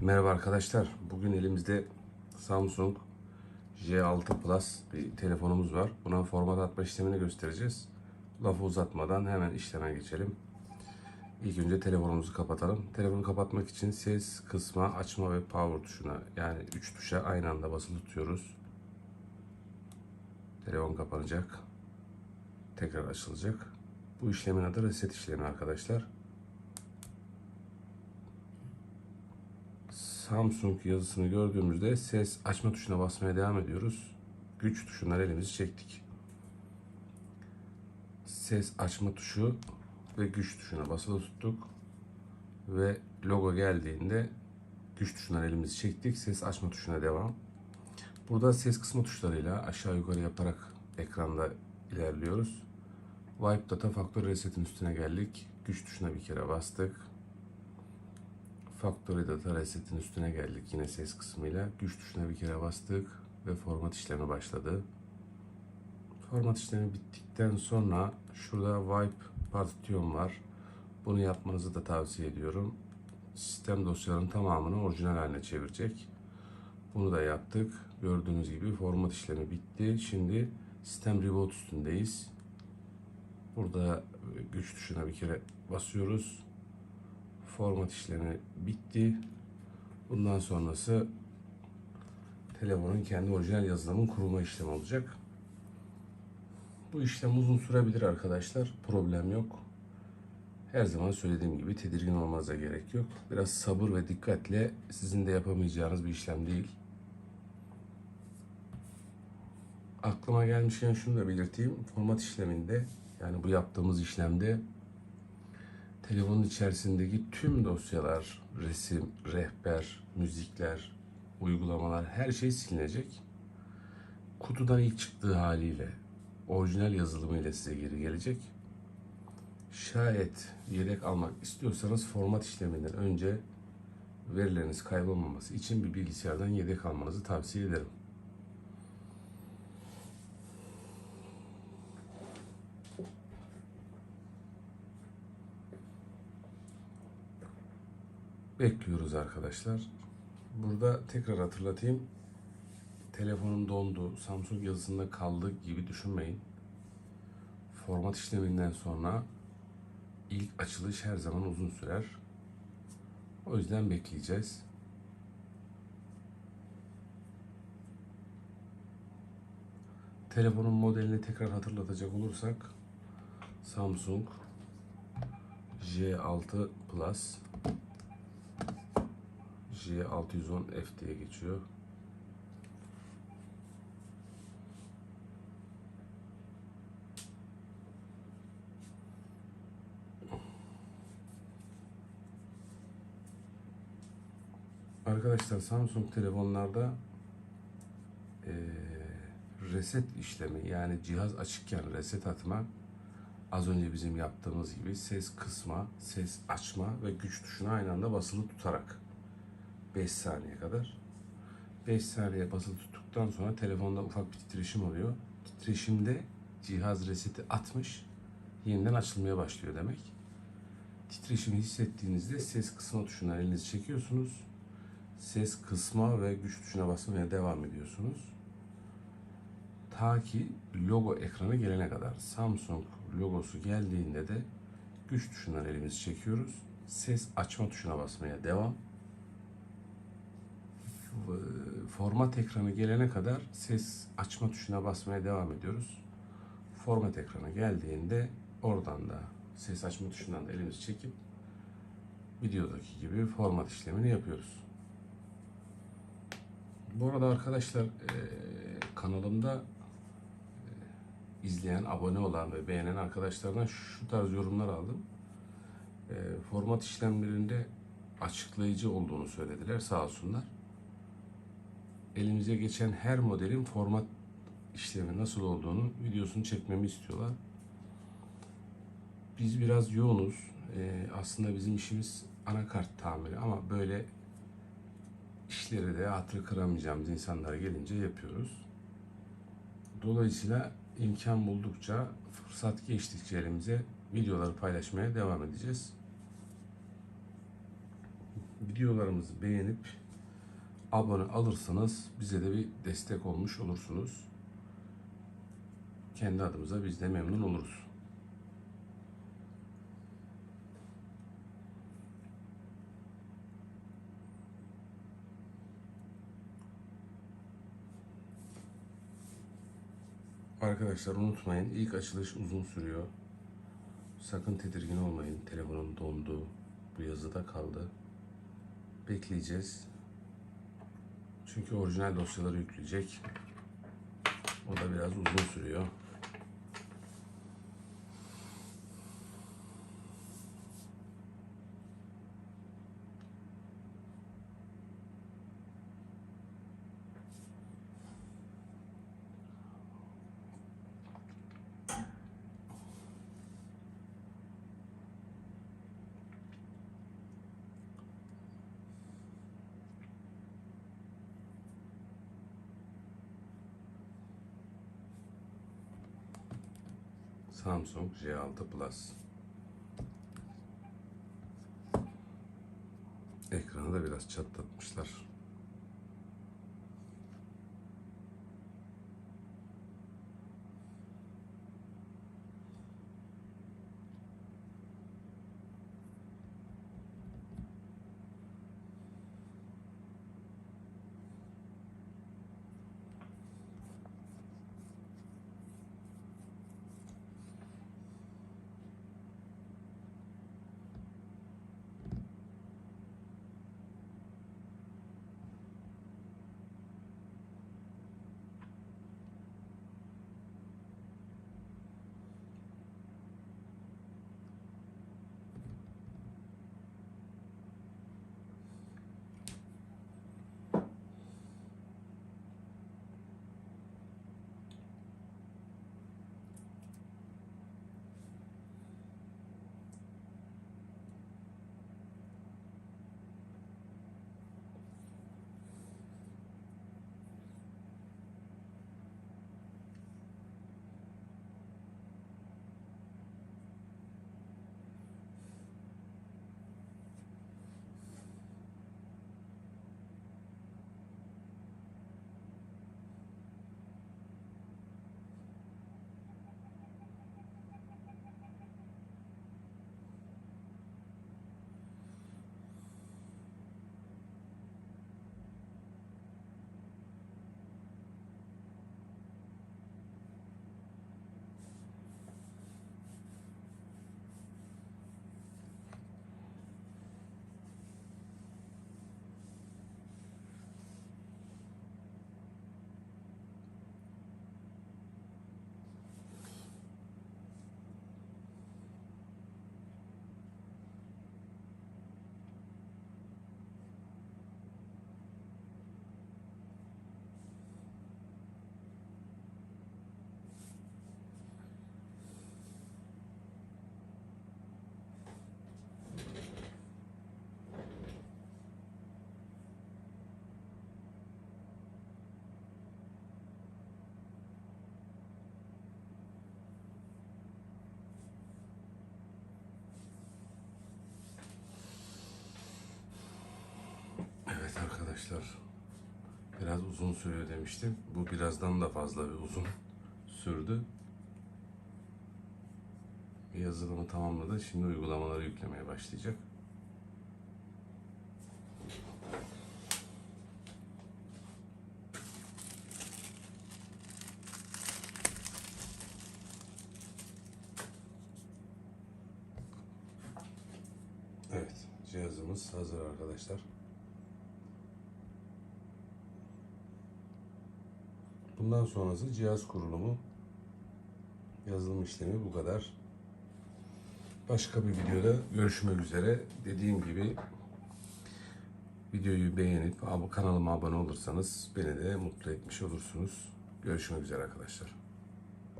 Merhaba arkadaşlar. Bugün elimizde Samsung J6 Plus bir telefonumuz var. Buna format atma işlemini göstereceğiz. Lafı uzatmadan hemen işleme geçelim. İlk önce telefonumuzu kapatalım. Telefonu kapatmak için ses, kısma, açma ve power tuşuna yani 3 tuşa aynı anda basılı tutuyoruz. Telefon kapanacak. Tekrar açılacak. Bu işlemin adı reset işlemi arkadaşlar. Samsung yazısını gördüğümüzde ses açma tuşuna basmaya devam ediyoruz. Güç tuşundan elimizi çektik. Ses açma tuşu ve güç tuşuna basılı tuttuk. Ve logo geldiğinde güç tuşundan elimizi çektik. Ses açma tuşuna devam. Burada ses kısma tuşlarıyla aşağı yukarı yaparak ekranda ilerliyoruz. Wipe Data Factory Reset'in üstüne geldik. Güç tuşuna bir kere bastık. Factory Data Reset'in üstüne geldik yine ses kısmıyla. Güç tuşuna bir kere bastık ve format işlemi başladı. Format işlemi bittikten sonra şurada Wipe Partition var. Bunu yapmanızı da tavsiye ediyorum. Sistem dosyalarının tamamını orijinal haline çevirecek. Bunu da yaptık. Gördüğünüz gibi format işlemi bitti. Şimdi sistem reboot üstündeyiz. Burada güç tuşuna bir kere basıyoruz format işlemi bitti. Bundan sonrası telefonun kendi orijinal yazılımın kurulma işlemi olacak. Bu işlem uzun sürebilir arkadaşlar. Problem yok. Her zaman söylediğim gibi tedirgin olmanıza gerek yok. Biraz sabır ve dikkatle sizin de yapamayacağınız bir işlem değil. Aklıma gelmişken şunu da belirteyim. Format işleminde yani bu yaptığımız işlemde telefonun içerisindeki tüm dosyalar, resim, rehber, müzikler, uygulamalar her şey silinecek. Kutudan ilk çıktığı haliyle, orijinal yazılımıyla size geri gelecek. Şayet yedek almak istiyorsanız format işleminden önce verileriniz kaybolmaması için bir bilgisayardan yedek almanızı tavsiye ederim. Bekliyoruz arkadaşlar. Burada tekrar hatırlatayım. Telefonum dondu, Samsung yazısında kaldı gibi düşünmeyin. Format işleminden sonra ilk açılış her zaman uzun sürer. O yüzden bekleyeceğiz. Telefonun modelini tekrar hatırlatacak olursak Samsung J6 Plus J610F diye geçiyor. Arkadaşlar Samsung telefonlarda eee, reset işlemi yani cihaz açıkken reset atma az önce bizim yaptığımız gibi ses kısma, ses açma ve güç tuşuna aynı anda basılı tutarak 5 saniye kadar. 5 saniye basılı tuttuktan sonra telefonda ufak bir titreşim oluyor. Titreşimde cihaz reseti atmış, yeniden açılmaya başlıyor demek. Titreşimi hissettiğinizde ses kısma tuşuna elinizi çekiyorsunuz. Ses kısma ve güç tuşuna basmaya devam ediyorsunuz. Ta ki logo ekranı gelene kadar. Samsung logosu geldiğinde de güç tuşundan elimizi çekiyoruz. Ses açma tuşuna basmaya devam format ekranı gelene kadar ses açma tuşuna basmaya devam ediyoruz. Format ekranı geldiğinde oradan da ses açma tuşundan da elimizi çekip videodaki gibi format işlemini yapıyoruz. Bu arada arkadaşlar e, kanalımda e, izleyen, abone olan ve beğenen arkadaşlardan şu tarz yorumlar aldım. E, format işlemlerinde açıklayıcı olduğunu söylediler sağ olsunlar elimize geçen her modelin format işlemi nasıl olduğunu videosunu çekmemi istiyorlar. Biz biraz yoğunuz. Ee, aslında bizim işimiz anakart tamiri ama böyle işleri de hatırı kıramayacağımız insanlara gelince yapıyoruz. Dolayısıyla imkan buldukça, fırsat geçtikçe elimize videoları paylaşmaya devam edeceğiz. videolarımızı beğenip abone alırsanız bize de bir destek olmuş olursunuz. Kendi adımıza biz de memnun oluruz. Arkadaşlar unutmayın ilk açılış uzun sürüyor. Sakın tedirgin olmayın. Telefonum dondu. Bu yazıda kaldı. Bekleyeceğiz. Çünkü orijinal dosyaları yükleyecek. O da biraz uzun sürüyor. Samsung J6 Plus. Ekranı da biraz çatlatmışlar. Arkadaşlar. Biraz uzun sürüyor demiştim. Bu birazdan da fazla bir uzun sürdü. Yazılımı tamamladı. Şimdi uygulamaları yüklemeye başlayacak. Evet, cihazımız hazır arkadaşlar. Bundan sonrası cihaz kurulumu, yazılım işlemi bu kadar. Başka bir videoda görüşmek üzere. Dediğim gibi videoyu beğenip kanalıma abone olursanız beni de mutlu etmiş olursunuz. Görüşmek üzere arkadaşlar.